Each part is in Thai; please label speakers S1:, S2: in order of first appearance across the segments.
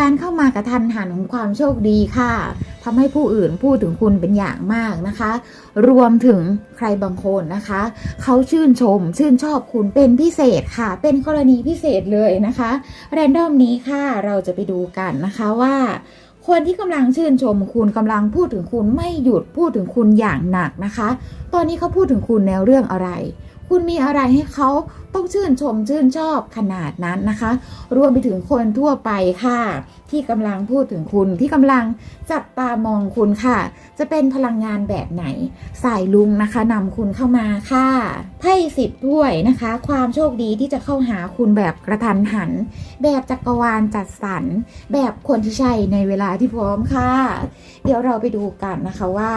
S1: การเข้ามากระทันหันของความโชคดีค่ะทำให้ผู้อื่นพูดถึงคุณเป็นอย่างมากนะคะ รวมถึงใครบางคนนะคะ เขาชื่นชม ชื่นชอบคุณเป็นพิเศษค่ะ เป็นกรณีพิเศษเลยนะคะแรนดอมนี้ค่ะเราจะไปดูกันนะคะว่าคนที่กำลังชื่นชมคุณกำลังพูดถึงคุณไม่หยุดพูดถึงคุณอย่างหนักนะคะ ตอนนี้เขาพูดถึงคุณในเรื่องอะไร คุณมีอะไรให้เขาต้องชื่นชมชื่นชอบขนาดนั้นนะคะ รวมไปถึงคนทั่วไปค่ะ ที่กำลังพูดถึงคุณที่กำลังจับตามองคุณค่ะ จะเป็นพลังงานแบบไหน สายลุงนะคะนำคุณเข้ามาค่ะไพ่สิบถ้วยนะคะ ความโชคดีที่จะเข้าหาคุณแบบกระทันหัน แบบจักรวาลจัดสรรแบบคนที่ใช่ในเวลาที่พร้อมค่ะ เดี๋ยวเราไปดูกันนะคะว่า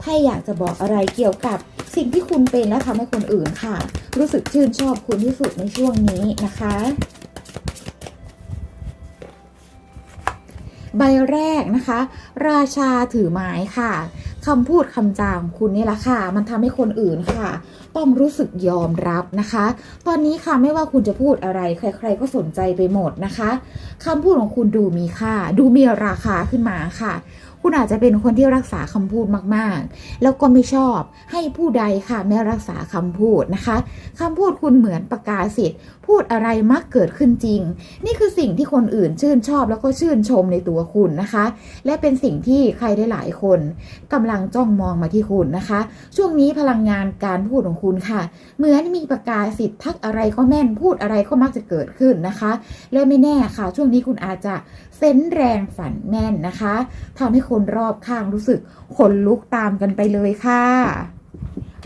S1: ไพ่อยากจะบอกอะไรเกี่ยวกับสิ่งที่คุณเป็นและทำให้คนอื่นค่ะ รู้สึกชื่นชอบคุณที่สุดในช่วงนี้นะคะ ใบแรกนะคะ ราชาถือไม้ค่ะคำพูดคำจาของคุณนี่แหละค่ะ มันทำให้คนอื่นค่ะ ต้องรู้สึกยอมรับนะคะ ตอนนี้ค่ะไม่ว่าคุณจะพูดอะไร ใคร ๆ ก็สนใจไปหมดนะคะคำพูดของคุณดูมีค่า ดูมีราคาขึ้นมาค่ะคุณอาจจะเป็นคนที่รักษาคำพูดมากๆ แล้วก็ไม่ชอบให้ผู้ใดค่ะไม่รักษาคำพูดนะคะคำพูดคุณเหมือนประกาศสิทธิ์พูดอะไรมักเกิดขึ้นจริง นี่คือสิ่งที่คนอื่นชื่นชอบแล้วก็ชื่นชมในตัวคุณนะคะ และเป็นสิ่งที่ใครได้หลายคนกำลังจ้องมองมาที่คุณนะคะ ช่วงนี้พลังงานการพูดของคุณค่ะ เหมือนมีประกาศสิทธิ์ทักอะไรก็แม่นพูดอะไรก็มักจะเกิดขึ้นนะคะ และไม่แน่ค่ะ ช่วงนี้คุณอาจจะเซนแรงฝันแม่นนะคะทำให้คนรอบข้างรู้สึกขนลุกตามกันไปเลยค่ะ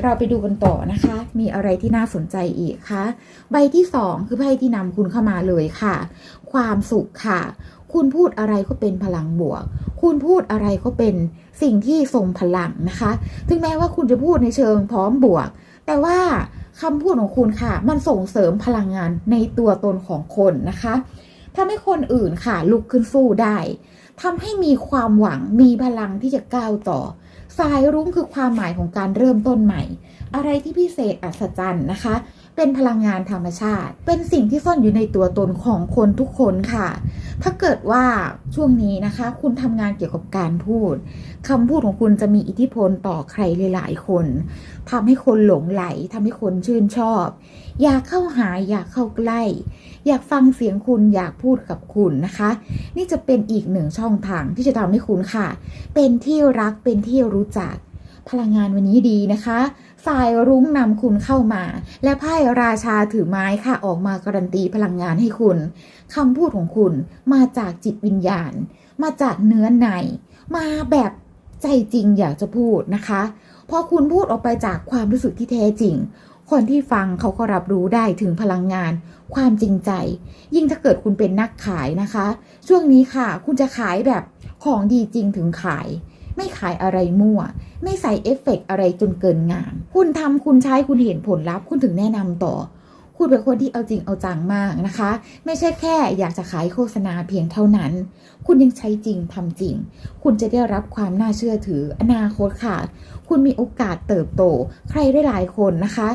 S1: เราไปดูกันต่อนะคะ มีอะไรที่น่าสนใจอีกคะใบที่สองคือไพ่ที่นำคุณเข้ามาเลยค่ะ ความสุขค่ะ คุณพูดอะไรก็เป็นพลังบวก คุณพูดอะไรก็เป็นสิ่งที่ทรงพลังนะคะ ถึงแม้ว่าคุณจะพูดในเชิงพร้อมบวก แต่ว่าคำพูดของคุณค่ะ มันส่งเสริมพลังงานในตัวตนของคนนะคะทำให้คนอื่นค่ะลุกขึ้นสู้ได้ ทำให้มีความหวังมีพลังที่จะก้าวต่อ สายรุ้งคือความหมายของการเริ่มต้นใหม่ อะไรที่พิเศษอัศจรรย์นะคะ เป็นพลังงานธรรมชาติ เป็นสิ่งที่ซ่อนอยู่ในตัวตนของคนทุกคนค่ะ ถ้าเกิดว่าช่วงนี้นะคะ คุณทำงานเกี่ยวกับการพูดคำพูดของคุณจะมีอิทธิพลต่อใครหลายๆคนทำให้คนหลงไหลทำให้คนชื่นชอบ อยากเข้าหาอยากเข้าใกล้ อยากฟังเสียงคุณอยากพูดกับคุณนะคะ นี่จะเป็นอีกหนึ่งช่องทางที่จะทำให้คุณค่ะ เป็นที่รักเป็นที่รู้จักพลังงานวันนี้ดีนะคะ สายรุ้งนำคุณเข้ามา และไพ่ราชาถือไม้ค่ะออกมาการันตีพลังงานให้คุณคำพูดของคุณมาจากจิตวิญญาณ มาจากเนื้อใน มาแบบใจจริงอยากจะพูดนะคะ พอคุณพูดออกไปจากความรู้สึกที่แท้จริง คนที่ฟังเขาก็รับรู้ได้ถึงพลังงาน ความจริงใจ ยิ่งถ้าเกิดคุณเป็นนักขายนะคะ ช่วงนี้ค่ะ คุณจะขายแบบของดีจริงถึงขาย ไม่ขายอะไรมั่ว ไม่ใส่เอฟเฟกต์อะไรจนเกินงาม คุณทำคุณใช้คุณเห็นผลลัพธ์ คุณถึงแนะนำต่อ คุณเป็นคนที่เอาจริงเอาจังมากนะคะ ไม่ใช่แค่อยากจะขายโฆษณาเพียงเท่านั้น คุณยังใช้จริงทำจริง คุณจะได้รับความน่าเชื่อถืออนาคตค่ะ คุณมีโอกาสเติบโต ใครได้หลายคนนะคะ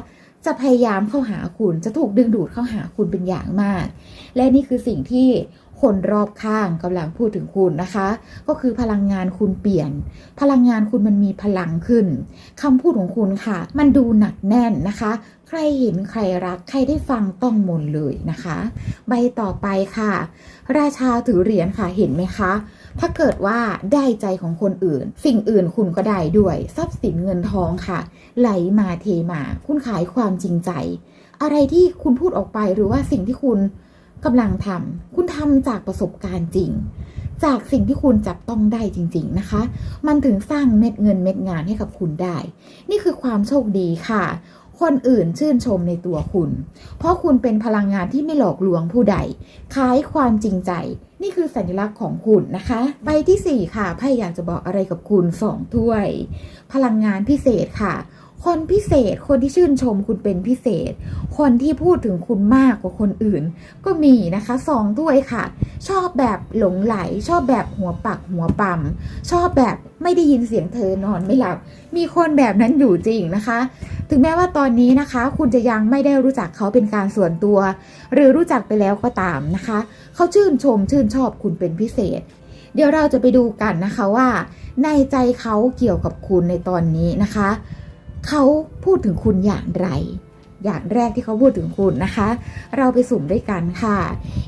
S1: จะพยายามเข้าหาคุณจะถูกดึงดูดเข้าหาคุณเป็นอย่างมาก และนี่คือสิ่งที่ คนรอบข้างกำลังพูดถึงคุณนะคะ ก็คือพลังงานคุณเปลี่ยน พลังงานคุณมันมีพลังขึ้นคำพูดของคุณค่ะ มันดูหนักแน่นนะคะ ใครเห็นใครรัก ใครได้ฟังต้องมนเลยนะคะ ใบต่อไปค่ะ ราชาถือเหรียญค่ะเห็นไหมคะ ถ้าเกิดว่าได้ใจของคนอื่น สิ่งอื่นคุณก็ได้ด้วยทรัพย์สินเงินทองค่ะ ไหลมาเทมา คุณขายความจริงใจ อะไรที่คุณพูดออกไปหรือว่าสิ่งที่คุณ กำลังทำคุณทำจากประสบการณ์จริง จากสิ่งที่คุณจับต้องได้จริง ๆนะคะ มันถึงสร้างเม็ดเงินเม็ดงานให้กับคุณได้ นี่คือความโชคดีค่ะ คนอื่นชื่นชมในตัวคุณ เพราะคุณเป็นพลังงานที่ไม่หลอกลวงผู้ใดขายความจริงใจ นี่คือสัญลักษณ์ของคุณนะคะใบที่ 4 ค่ะไพ่อยากจะบอกอะไรกับคุณสองถ้วย พลังงานพิเศษค่ะ คนพิเศษ คนที่ชื่นชมคุณเป็นพิเศษ คนที่พูดถึงคุณมากกว่าคนอื่น ก็มีนะคะสองถ้วยค่ะ ชอบแบบหลงไหล ชอบแบบหัวปักหัวปั๊มชอบแบบไม่ได้ยินเสียงเธอนอนไม่หลับ มีคนแบบนั้นอยู่จริงนะคะ ถึงแม้ว่าตอนนี้นะคะ คุณจะยังไม่ได้รู้จักเขาเป็นการส่วนตัว หรือรู้จักไปแล้วก็ตามนะคะ เขาชื่นชมชื่นชอบคุณเป็นพิเศษ เดี๋ยวเราจะไปดูกันนะคะว่า ในใจเขาเกี่ยวกับคุณในตอนนี้นะคะ เขาพูดถึงคุณอย่างไร อย่างแรกที่เขาพูดถึงคุณนะคะ เราไปสุ่มด้วยกันค่ะ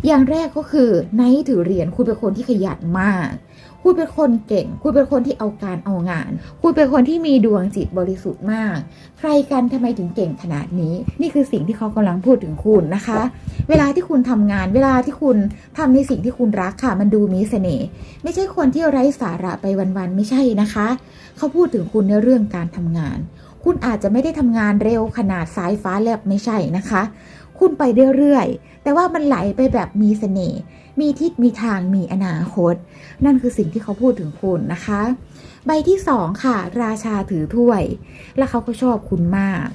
S1: อย่างแรกก็คือในถือเหรียญคุณเป็นคนที่ขยันมาก คุณเป็นคนเก่ง คุณเป็นคนที่เอาการเอางาน คุณเป็นคนที่มีดวงจิตบริสุทธิ์มาก ใครกันทำไมถึงเก่งขนาดนี้ นี่คือสิ่งที่เขากำลังพูดถึงคุณนะคะ เวลาที่คุณทำงาน เวลาที่คุณทำในสิ่งที่คุณรักค่ะ มันดูมีเสน่ห์ ไม่ใช่คนที่ไร้สาระไปวันๆ ไม่ใช่นะคะ เขาพูดถึงคุณในเรื่องการทำงาน คุณอาจจะไม่ได้ทำงานเร็วขนาดสายฟ้าแลบไม่ใช่นะคะ คุณไปเรื่อยๆ แต่ว่ามันไหลไปแบบมีเสน่ห์ มีทิศมีทาง มีอนาคต นั่นคือสิ่งที่เขาพูดถึงคุณนะคะ ใบที่สองค่ะ ราชาถือถ้วย และเขาก็ชอบคุณมาก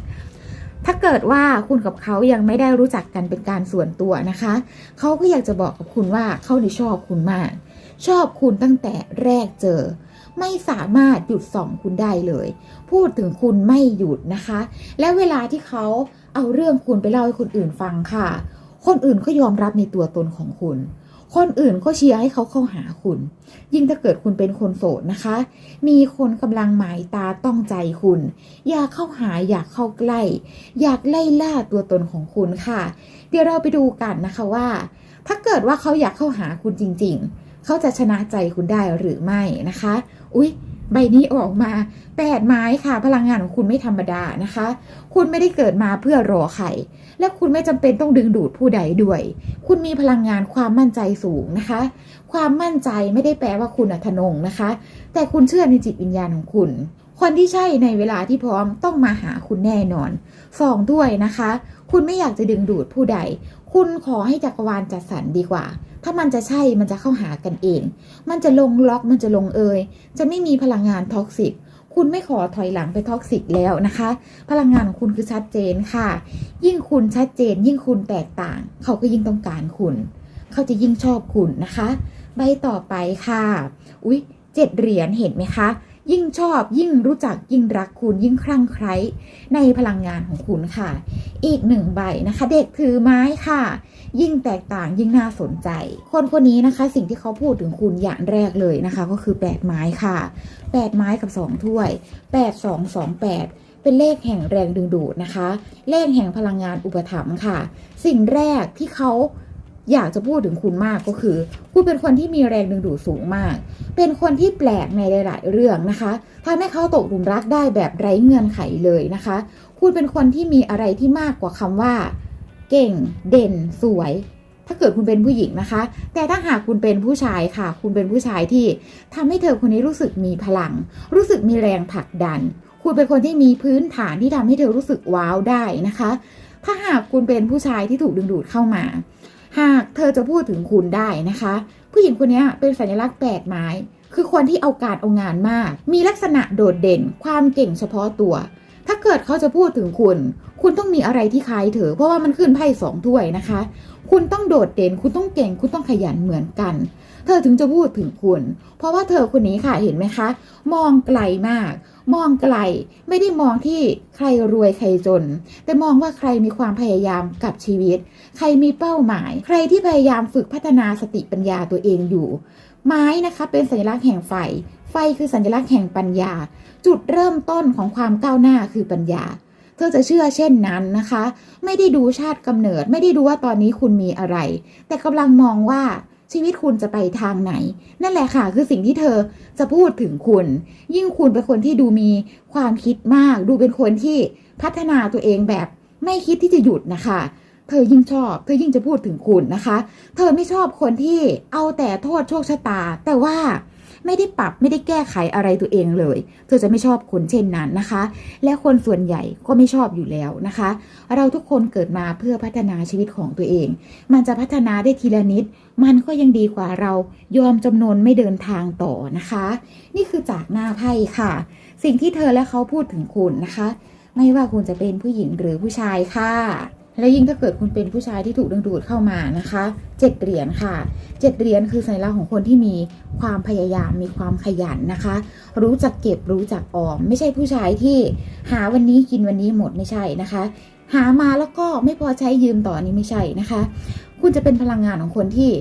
S1: ถ้าเกิดว่าคุณกับเขายังไม่ได้รู้จักกันเป็นการส่วนตัวนะคะ เขาก็อยากจะบอกกับคุณว่าเขานี่ชอบคุณมาก ชอบคุณตั้งแต่แรกเจอ ไม่สามารถหยุดส่องคุณได้เลย พูดถึงคุณไม่หยุดนะคะ และเวลาที่เขาเอาเรื่องคุณไปเล่าให้คนอื่นฟังค่ะ คนอื่นก็ยอมรับในตัวตนของคุณคนอื่นก็เชียร์ให้เขาเข้าหาคุณ ยิ่งถ้าเกิดคุณเป็นคนโสดนะคะ มีคนกำลังหมายตาต้องใจคุณ อยากเข้าหาอยากเข้าใกล้ อยากไล่ล่าตัวตนของคุณค่ะ เดี๋ยวเราไปดูกันนะคะว่า ถ้าเกิดว่าเขาอยากเข้าหาคุณจริง ๆ เขาจะชนะใจคุณได้หรือไม่นะคะ อุ๊ย ใบนี้ออกมาแปดไม้ค่ะ พลังงานของคุณไม่ธรรมดานะคะ คุณไม่ได้เกิดมาเพื่อรอใครและคุณไม่จำเป็นต้องดึงดูดผู้ใดด้วย คุณมีพลังงานความมั่นใจสูงนะคะ ความมั่นใจไม่ได้แปลว่าคุณอัทนงนะคะ แต่คุณเชื่อในจิตวิญญาณของคุณ คนที่ใช่ในเวลาที่พร้อมต้องมาหาคุณแน่นอนสองด้วยนะคะ คุณไม่อยากจะดึงดูดผู้ใด คุณขอให้จักรวาลจัดสรรดีกว่า ถ้ามันจะใช่มันจะเข้าหากันเอง มันจะลงล็อกมันจะลงเอย จะไม่มีพลังงานท็อกซิกคุณไม่ขอถอยหลังไปท็อกซิกแล้วนะคะ พลังงานของคุณคือชัดเจนค่ะ ยิ่งคุณชัดเจน ยิ่งคุณแตกต่าง เขาก็ยิ่งต้องการคุณ เขาจะยิ่งชอบคุณนะคะ ใบต่อไปค่ะ อุ๊ยเจ็ดเหรียญเห็นไหมคะ ยิ่งชอบยิ่งรู้จักยิ่งรักคุณยิ่งคลั่งไคล้ในพลังงานของคุณค่ะ อีกหนึ่งใบนะคะ เด็กถือไม้ค่ะ ยิ่งแตกต่างยิ่งน่าสนใจ คนคนนี้นะคะ สิ่งที่เขาพูดถึงคุณอย่างแรกเลยนะคะ ก็คือ8ไม้ค่ะ8ไม้กับ2ถ้วย8 2 2 8เป็นเลขแห่งแรงดึงดูดนะคะ เลขแห่งพลังงานอุปถัมภ์ค่ะ สิ่งแรกที่เขา อยากจะพูดถึงคุณมากก็คือ คุณเป็นคนที่มีแรงดึงดูดสูงมาก เป็นคนที่แปลกในหลาย ๆ เรื่องนะคะทำให้เขาตกหลุมรักได้แบบไร้เงื่อนไขเลยนะคะ คุณเป็นคนที่มีอะไรที่มากกว่าคำว่า เก่ง เด่น สวย ถ้าเกิดคุณเป็นผู้หญิงนะคะ แต่ถ้าหากคุณเป็นผู้ชายค่ะ คุณเป็นผู้ชายที่ทำให้เธอคนนี้รู้สึกมีพลัง รู้สึกมีแรงผลักดัน คุณเป็นคนที่มีพื้นฐานที่ทำให้เธอรู้สึกว้าวได้นะคะ ถ้าหากคุณเป็นผู้ชายที่ถูกดึงดูดเข้ามา หากเธอจะพูดถึงคุณได้นะคะ ผู้หญิงคนนี้เป็นสัญลักษณ์แปดไม้ คือคนที่เอาการเอางานมาก มีลักษณะโดดเด่น ความเก่งเฉพาะตัว ถ้าเกิดเขาจะพูดถึงคุณ คุณต้องมีอะไรที่คล้ายเธอเพราะว่ามันขึ้นไพ่สองถ้วยนะคะ คุณต้องโดดเด่น คุณต้องเก่ง คุณต้องขยันเหมือนกัน เธอถึงจะพูดถึงคุณ เพราะว่าเธอคนนี้ค่ะเห็นไหมคะ มองไกลมาก มองไกลไม่ได้มองที่ใครรวยใครจน แต่มองว่าใครมีความพยายามกับชีวิต ใครมีเป้าหมาย ใครที่พยายามฝึกพัฒนาสติปัญญาตัวเองอยู่ ไม้นะคะเป็นสัญลักษณ์แห่งไฟ ไฟคือสัญลักษณ์แห่งปัญญา จุดเริ่มต้นของความก้าวหน้าคือปัญญาเธอจะเชื่อเช่นนั้นนะคะ ไม่ได้ดูชาติกำเนิด ไม่ได้ดูว่าตอนนี้คุณมีอะไร แต่กำลังมองว่า ชีวิตคุณจะไปทางไหน นั่นแหละค่ะ คือสิ่งที่เธอจะพูดถึงคุณ ยิ่งคุณเป็นคนที่ดูมีความคิดมาก ดูเป็นคนที่พัฒนาตัวเองแบบไม่คิดที่จะหยุดนะคะ เธอยิ่งชอบ เธอยิ่งจะพูดถึงคุณนะคะ เธอไม่ชอบคนที่เอาแต่โทษโชคชะตา แต่ว่า ไม่ได้ปรับไม่ได้แก้ไขอะไรตัวเองเลย เธอจะไม่ชอบคนเช่นนั้นนะคะ และคนส่วนใหญ่ก็ไม่ชอบอยู่แล้วนะคะ เราทุกคนเกิดมาเพื่อพัฒนาชีวิตของตัวเอง มันจะพัฒนาได้ทีละนิด มันก็ยังดีกว่าเรายอมจำนนไม่เดินทางต่อนะคะ นี่คือจากหน้าไพ่ค่ะ สิ่งที่เธอและเขาพูดถึงคุณนะคะ ไม่ว่าคุณจะเป็นผู้หญิงหรือผู้ชายค่ะ และยิ่งถ้าเกิดคุณเป็นผู้ชายที่ถูกดึงดูดเข้ามานะคะเจ็ดเหรียญค่ะเจ็ดเหรียญคือสัญลักษณ์ของคนที่มีความพยายามมีความขยันนะคะ รู้จักเก็บรู้จักออม ไม่ใช่ผู้ชายที่หาวันนี้กินวันนี้หมดไม่ใช่นะคะ หามาแล้วก็ไม่พอใช้ยืมต่อนี่ไม่ใช่นะคะ คุณจะเป็นพลังงานของคนที่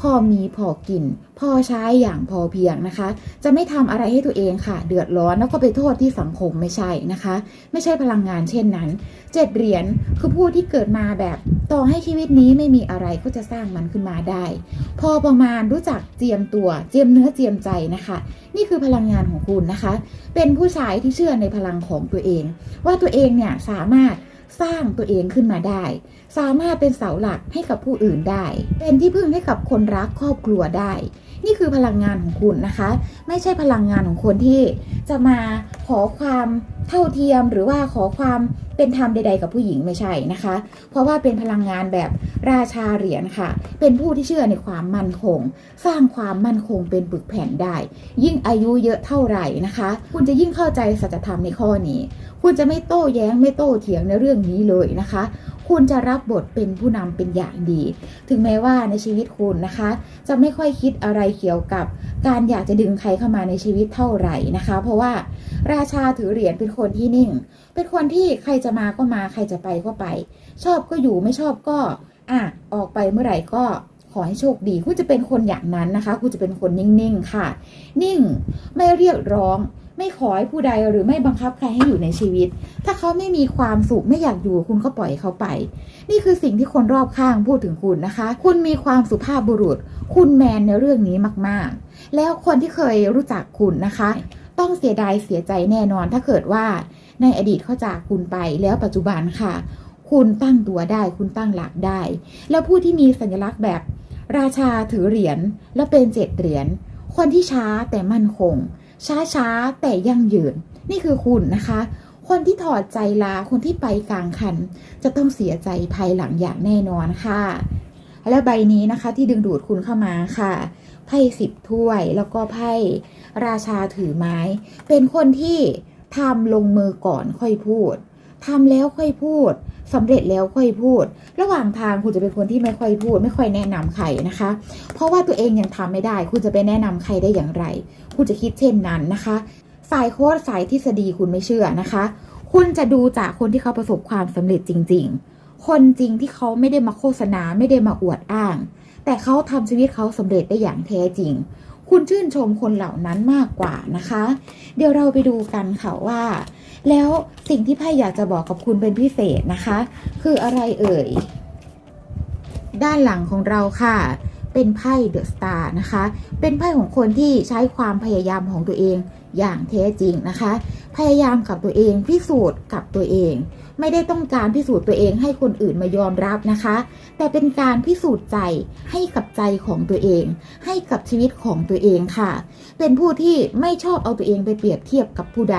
S1: พอมีพอกิน พอใช้อย่างพอเพียงนะคะ จะไม่ทำอะไรให้ตัวเองค่ะ เดือดร้อนแล้วก็ไปโทษที่สังคมไม่ใช่นะคะ ไม่ใช่พลังงานเช่นนั้นเจ็ดเหรียญคือผู้ที่เกิดมาแบบต่อให้ชีวิตนี้ไม่มีอะไรก็จะสร้างมันขึ้นมาได้ พอประมาณรู้จักเจียมตัวเจียมเนื้อเจียมใจนะคะ นี่คือพลังงานของคุณนะคะ เป็นผู้ชายที่เชื่อในพลังของตัวเอง ว่าตัวเองเนี่ยสามารถ สร้างตัวเองขึ้นมาได้ สามารถเป็นเสาหลักให้กับผู้อื่นได้ เป็นที่พึ่งให้กับคนรักครอบครัวได้ นี่คือพลังงานของคุณนะคะ ไม่ใช่พลังงานของคนที่จะมาขอความเท่าเทียมหรือว่าขอความเป็นธรรมใด ๆ กับผู้หญิงไม่ใช่นะคะ เพราะว่าเป็นพลังงานแบบราชาเหรียญค่ะ เป็นผู้ที่เชื่อในความมั่นคง สร้างความมั่นคงเป็นปึกแผ่นได้ ยิ่งอายุเยอะเท่าไหร่นะคะ คุณจะยิ่งเข้าใจสัจธรรมในข้อนี้ คุณจะไม่โต้แย้งไม่โต้เถียงในเรื่องนี้เลยนะคะ คุณจะรับบทเป็นผู้นำเป็นอย่างดี ถึงแม้ว่าในชีวิตคุณนะคะ จะไม่ค่อยคิดอะไรเกี่ยวกับ การอยากจะดึงใครเข้ามาในชีวิตเท่าไหร่นะคะ เพราะว่าราชาถือเหรียญเป็นคนที่นิ่ง เป็นคนที่ใครจะมาก็มาใครจะไปก็ไป ชอบก็อยู่ไม่ชอบก็อะออกไปเมื่อไหร่ก็ขอให้โชคดี คุณจะเป็นคนอย่างนั้นนะคะ คุณจะเป็นคนนิ่งๆค่ะ นิ่ง ไม่เรียกร้อง ไม่ขอให้ผู้ใดหรือไม่บังคับใครให้อยู่ในชีวิต ถ้าเขาไม่มีความสุขไม่อยากอยู่คุณก็ปล่อยเขาไป นี่คือสิ่งที่คนรอบข้างพูดถึงคุณนะคะ คุณมีความสุภาพบุรุษ คุณแมนในเรื่องนี้มากๆ แล้วคนที่เคยรู้จักคุณนะคะ ต้องเสียดายเสียใจแน่นอนถ้าเกิดว่าในอดีตเขาจากคุณไปแล้วปัจจุบันค่ะ คุณตั้งตัวได้ คุณตั้งหลักได้ แล้วผู้ที่มีสัญลักษณ์แบบราชาถือเหรียญแล้วเป็นเจ็ดเหรียญคนที่ช้าแต่มั่นคง ช้าช้าๆ แต่ยั่งยืน นี่คือคุณนะคะ คนที่ถอดใจลาคนที่ไปกลางคัน จะต้องเสียใจภายหลังอย่างแน่นอนค่ะ และใบนี้นะคะที่ดึงดูดคุณเข้ามาค่ะไพ่สิบถ้วยแล้วก็ไพ่ราชาถือไม้ เป็นคนที่ทำลงมือก่อนค่อยพูดทำแล้วค่อยพูด สำเร็จแล้วค่อยพูด ระหว่างทางคุณจะเป็นคนที่ไม่ค่อยพูด ไม่ค่อยแนะนำใครนะคะ เพราะว่าตัวเองยังทำไม่ได้ คุณจะไปแนะนำใครได้อย่างไร คุณจะคิดเช่นนั้นนะคะสายโค้ดสายทฤษฎีคุณไม่เชื่อนะคะ คุณจะดูจากคนที่เขาประสบความสำเร็จจริง ๆ คนจริงที่เขาไม่ได้มาโฆษณาไม่ได้มาอวดอ้าง แต่เขาทำชีวิตเขาสำเร็จได้อย่างแท้จริง คุณชื่นชมคนเหล่านั้นมากกว่านะคะ เดี๋ยวเราไปดูกันค่ะว่า แล้วสิ่งที่ไพ่อยากจะบอกกับคุณเป็นพิเศษนะคะ คืออะไรเอ่ย ด้านหลังของเราค่ะ เป็นไพ่เดอะสตาร์นะคะ เป็นไพ่ของคนที่ใช้ความพยายามของตัวเองอย่างแท้จริงนะคะ พยายามกับตัวเองพิสูจน์กับตัวเอง ไม่ได้ต้องการพิสูจน์ตัวเองให้คนอื่นมายอมรับนะคะ แต่เป็นการพิสูจน์ใจให้กับใจของตัวเอง ให้กับชีวิตของตัวเองค่ะ เป็นผู้ที่ไม่ชอบเอาตัวเองไปเปรียบเทียบกับผู้ใด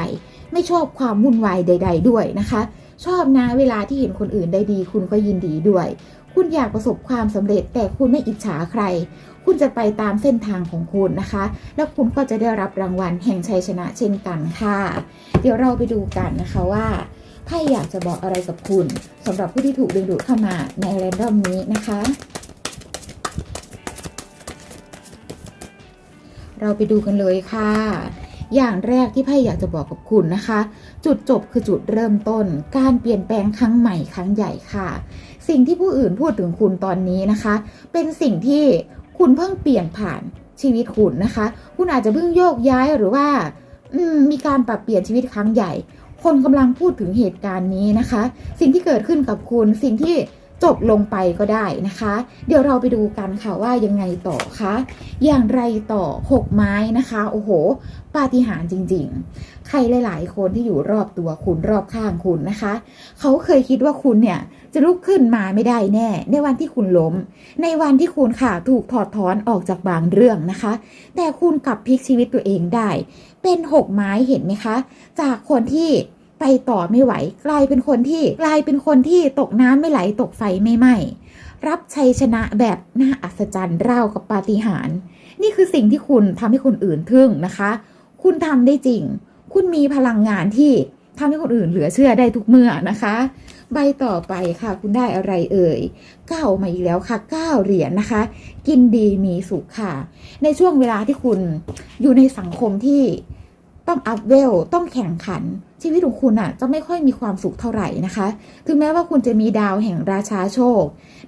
S1: ไม่ชอบความวุ่นวายใด ๆ ด้วยนะคะ ชอบนะเวลาที่เห็นคนอื่นได้ดี คุณก็ยินดีด้วย คุณอยากประสบความสำเร็จ แต่คุณไม่อิจฉาใครคุณจะไปตามเส้นทางของคุณนะคะ แล้วคุณก็จะได้รับรางวัลแห่งชัยชนะเช่นกันค่ะ เดี๋ยวเราไปดูกันนะคะว่า ไพ่อยากจะบอกอะไรกับคุณสำหรับผู้ที่ถูกดึงดูดเข้ามาในแรนดอมนี้นะคะ เราไปดูกันเลยค่ะ อย่างแรกที่ไพ่อยากจะบอกกับคุณนะคะ จุดจบคือจุดเริ่มต้น การเปลี่ยนแปลงครั้งใหม่ครั้งใหญ่ค่ะ สิ่งที่ผู้อื่นพูดถึงคุณตอนนี้นะคะ เป็นสิ่งที่คุณเพิ่งเปลี่ยนผ่านชีวิตคุณนะคะ คุณอาจจะเพิ่งโยกย้ายหรือว่ามมีการปรับเปลี่ยนชีวิตครั้งใหญ่ คนกำลังพูดถึงเหตุการณ์นี้นะคะ สิ่งที่เกิดขึ้นกับคุณสิ่งที่จบลงไปก็ได้นะคะ เดี๋ยวเราไปดูกันค่ะว่ายังไงต่อคะอย่างไรต่อหกไม้นะคะ โอ้โห ปาฏิหาริย์จริง ๆ ใครหลาย ๆ คนที่อยู่รอบตัวคุณรอบข้างคุณนะคะ เขาเคยคิดว่าคุณเนี่ยจะลุกขึ้นมาไม่ได้แน่ ในวันที่คุณล้ม ในวันที่คุณค่ะถูกถอดถอนออกจากบางเรื่องนะคะ แต่คุณกลับพลิกชีวิตตัวเองได้ เป็นหกไม้เห็นไหมคะ จากคนที่ไปต่อไม่ไหว กลายเป็นคนที่กลายเป็นคนที่ตกน้ำไม่ไหลตกไฟไม่ไหม้รับชัยชนะแบบน่าอัศจรรย์ราวกับปาฏิหาริย์นี่คือสิ่งที่คุณทำให้คนอื่นทึ่งนะคะ คุณทำได้จริง คุณมีพลังงานที่ทำให้คนอื่นเหลือเชื่อได้ทุกเมื่อนะคะ ใบต่อไปค่ะ คุณได้อะไรเอ่ยเก้ามาอีกแล้วค่ะเก้าเหรียญนะคะ กินดีมีสุขค่ะ ในช่วงเวลาที่คุณอยู่ในสังคมที่ต้องอัพเวลต้องแข่งขัน ชีวิตของคุณอะ จะไม่ค่อยมีความสุขเท่าไหร่นะคะ ถึงแม้ว่าคุณจะมีดาวแห่งราชาโชค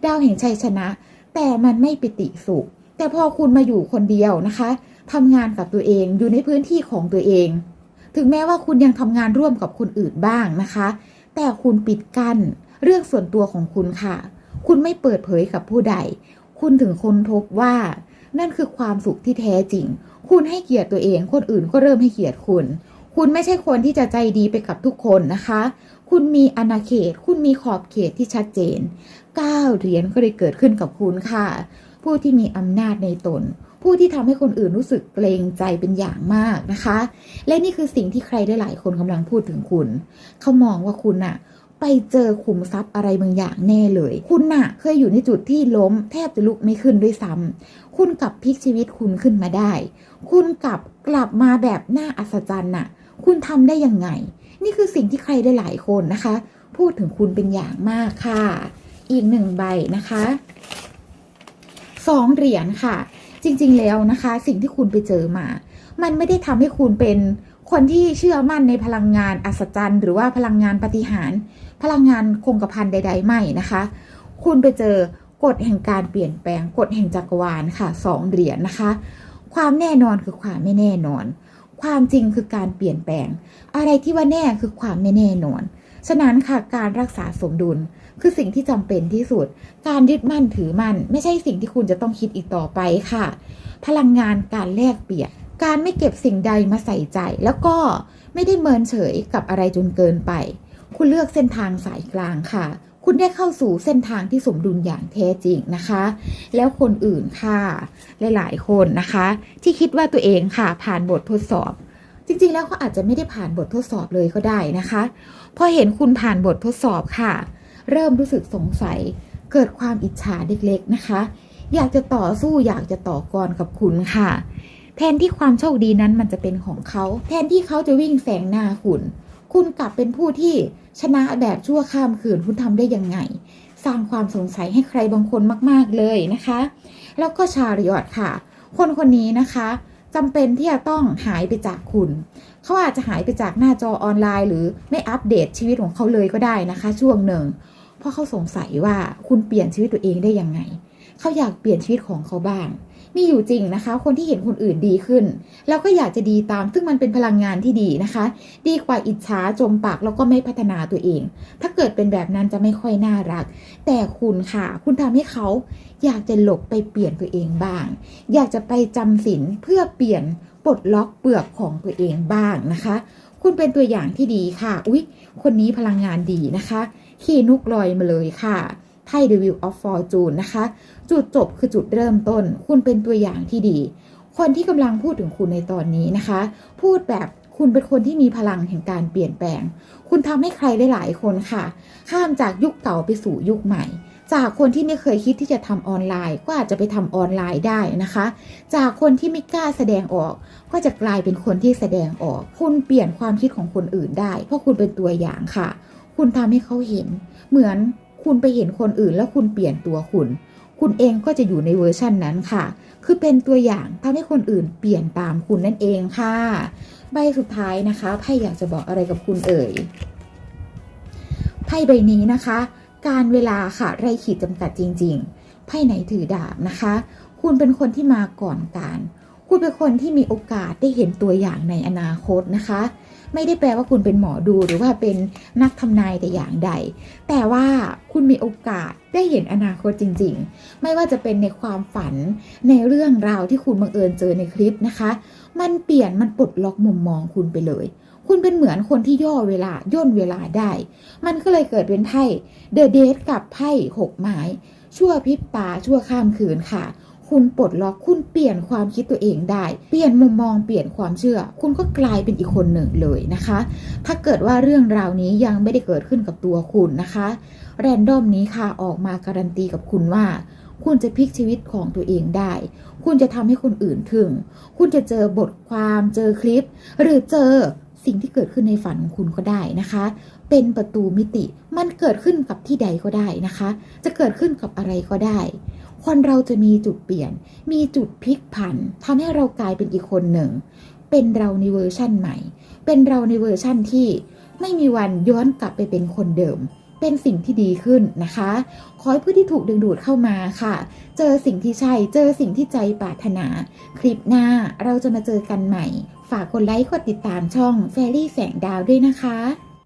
S1: ดาวแห่งชัยชนะ แต่มันไม่ปิติสุข แต่พอคุณมาอยู่คนเดียวนะคะทำงานกับตัวเองอยู่ในพื้นที่ของตัวเอง ถึงแม้ว่าคุณยังทำงานร่วมกับคนอื่นบ้างนะคะ แต่คุณปิดกั้นเรื่องส่วนตัวของคุณค่ะ คุณไม่เปิดเผยกับผู้ใด คุณถึงคนพบว่า นั่นคือความสุขที่แท้จริง คุณให้เกียรติตัวเอง คนอื่นก็เริ่มให้เกียรติคุณ คุณไม่ใช่คนที่จะใจดีไปกับทุกคนนะคะ คุณมีอาณาเขต คุณมีขอบเขตที่ชัดเจนก้าวเหรียญก็เลยเกิดขึ้นกับคุณค่ะ ผู้ที่มีอำนาจในตน ผู้ที่ทำให้คนอื่นรู้สึกเกรงใจเป็นอย่างมากนะคะ และนี่คือสิ่งที่ใครได้หลายคนกำลังพูดถึงคุณ เขามองว่าคุณน่ะไปเจอขุมทรัพย์อะไรบางอย่างแน่เลย คุณน่ะ เคยอยู่ในจุดที่ล้ม แทบจะลุกไม่ขึ้นด้วยซ้ำคุณกลับพลิกชีวิตคุณขึ้นมาได้ คุณกลับกลับมาแบบน่าอัศจรรย์น่ะ คุณทำได้ยังไง นี่คือสิ่งที่ใครได้หลายคนนะคะ พูดถึงคุณเป็นอย่างมากค่ะ อีกหนึ่งใบนะคะสองเหรียญค่ะ จริง ๆ แล้วนะคะ สิ่งที่คุณไปเจอมา มันไม่ได้ทำให้คุณเป็นคนที่เชื่อมั่นในพลังงานอัศจรรย์ หรือว่าพลังงานปฏิหาร พลังงานคงกระพันใด ๆ ไม่นะคะ คุณไปเจอกฎแห่งการเปลี่ยนแปลงกฎแห่งจักรวาลค่ะสองเหรียญนะคะ ความแน่นอนคือความไม่แน่นอน ความจริงคือการเปลี่ยนแปลง อะไรที่ว่าแน่คือความไม่แน่นอน ฉะนั้นค่ะการรักษาสมดุลคือสิ่งที่จำเป็นที่สุด การยึดมั่นถือมั่น ไม่ใช่สิ่งที่คุณจะต้องคิดอีกต่อไปค่ะ พลังงานการแลกเปลี่ยนการไม่เก็บสิ่งใดมาใส่ใจ แล้วก็ไม่ได้เมินเฉยกับอะไรจนเกินไป คุณเลือกเส้นทางสายกลางค่ะ คุณได้เข้าสู่เส้นทางที่สมดุลอย่างแท้จริงนะคะ แล้วคนอื่นค่ะ หลายๆ คนนะคะ ที่คิดว่าตัวเองค่ะผ่านบททดสอบ จริงๆ แล้วเขาอาจจะไม่ได้ผ่านบททดสอบเลยก็ได้นะคะ พอเห็นคุณผ่านบททดสอบค่ะ เริ่มรู้สึกสงสัย เกิดความอิจฉาเล็กๆนะคะ อยากจะต่อสู้อยากจะต่อกรกับคุณค่ะ แทนที่ความโชคดีนั้นมันจะเป็นของเขา แทนที่เขาจะวิ่งแซงหน้าคุณ คุณกลับเป็นผู้ที่ชนะแบบชั่วข้ามคืนคุณทำได้ยังไง สร้างความสงสัยให้ใครบางคนมาก ๆเลยนะคะ แล้วก็ชาริออตค่ะ คนคนนี้นะคะ จำเป็นที่จะต้องหายไปจากคุณ เขาอาจจะหายไปจากหน้าจอออนไลน์ หรือไม่อัปเดตชีวิตของเขาเลยก็ได้นะคะ ช่วงหนึ่ง เพราะเขาสงสัยว่าคุณเปลี่ยนชีวิตตัวเองได้ยังไง เขาอยากเปลี่ยนชีวิตของเขาบ้าง มีอยู่จริงนะคะ คนที่เห็นคนอื่นดีขึ้น แล้วก็อยากจะดีตาม ซึ่งมันเป็นพลังงานที่ดีนะคะ ดีกว่าอิจฉาจมปากแล้วก็ไม่พัฒนาตัวเอง ถ้าเกิดเป็นแบบนั้นจะไม่ค่อยน่ารัก แต่คุณค่ะ คุณทำให้เขาอยากจะหลบไปเปลี่ยนตัวเองบ้าง อยากจะไปจำศีลเพื่อเปลี่ยนปลดล็อกเปลือกของตัวเองบ้างนะคะ คุณเป็นตัวอย่างที่ดีค่ะ อุ๊ย คนนี้พลังงานดีนะคะ ขี่นุกลอยมาเลยค่ะ ไพ่ The Wheel of Fortune นะคะ จุดจบคือจุดเริ่มต้น คุณเป็นตัวอย่างที่ดี คนที่กำลังพูดถึงคุณในตอนนี้นะคะ พูดแบบคุณเป็นคนที่มีพลังแห่งการเปลี่ยนแปลง คุณทำให้ใครได้หลายคนค่ะ ข้ามจากยุคเก่าไปสู่ยุคใหม่ จากคนที่ไม่เคยคิดที่จะทำออนไลน์ ก็อาจจะไปทำออนไลน์ได้นะคะ จากคนที่ไม่กล้าแสดงออก ก็จะกลายเป็นคนที่แสดงออก คุณเปลี่ยนความคิดของคนอื่นได้ เพราะคุณเป็นตัวอย่างค่ะ คุณทำให้เขาเห็น เหมือน คุณไปเห็นคนอื่นแล้วคุณเปลี่ยนตัวคุณ คุณเองก็จะอยู่ในเวอร์ชั่นนั้นค่ะ คือเป็นตัวอย่างทำให้คนอื่นเปลี่ยนตามคุณนั่นเองค่ะ ใบสุดท้ายนะคะไพ่อยากจะบอกอะไรกับคุณเอ่ยไพ่ใบนี้นะคะ การเวลาค่ะไรขีดจำกัดจริง ๆไพ่ไหนถือดาบนะคะ คุณเป็นคนที่มาก่อนการ คุณเป็นคนที่มีโอกาสได้เห็นตัวอย่างในอนาคตนะคะ ไม่ได้แปลว่าคุณเป็นหมอดูหรือว่าเป็นนักทำนายแต่อย่างใด แต่ว่าคุณมีโอกาสได้เห็นอนาคตจริง ๆ ไม่ว่าจะเป็นในความฝันในเรื่องราวที่คุณบังเอิญเจอในคลิปนะคะ มันเปลี่ยนมันปลดล็อกมุมมองคุณไปเลย คุณเป็นเหมือนคนที่ย่อเวลาย่นเวลาได้ มันก็เลยเกิดเป็นไพ่เดอะเดทกับไพ่หกไม้ชั่วพิบตาชั่วข้ามคืนค่ะ คุณปลดล็อกคุณเปลี่ยนความคิดตัวเองได้ เปลี่ยนมุมมองเปลี่ยนความเชื่อ คุณก็กลายเป็นอีกคนหนึ่งเลยนะคะ ถ้าเกิดว่าเรื่องราวนี้ยังไม่ได้เกิดขึ้นกับตัวคุณนะคะ แรนดอมนี้ค่ะออกมาการันตีกับคุณว่า คุณจะพลิกชีวิตของตัวเองได้ คุณจะทำให้คนอื่นถึง คุณจะเจอบทความเจอคลิป หรือเจอสิ่งที่เกิดขึ้นในฝันของคุณก็ได้นะคะ เป็นประตูมิติ มันเกิดขึ้นกับที่ใดก็ได้นะคะ จะเกิดขึ้นกับอะไรก็ได้ คนเราจะมีจุดเปลี่ยน มีจุดพลิกผันทำให้เรากลายเป็นอีกคนหนึ่ง เป็นเราในเวอร์ชั่นใหม่ เป็นเราในเวอร์ชั่นที่ไม่มีวันย้อนกลับไปเป็นคนเดิม เป็นสิ่งที่ดีขึ้นนะคะ ขอให้ผู้ที่ถูกดึงดูดเข้ามาค่ะ เจอสิ่งที่ใช่ เจอสิ่งที่ใจปรารถนา คลิปหน้าเราจะมาเจอกันใหม่ ฝากกดไลค์ กดติดตามช่องแฟรี่แสงดาวด้วยนะคะ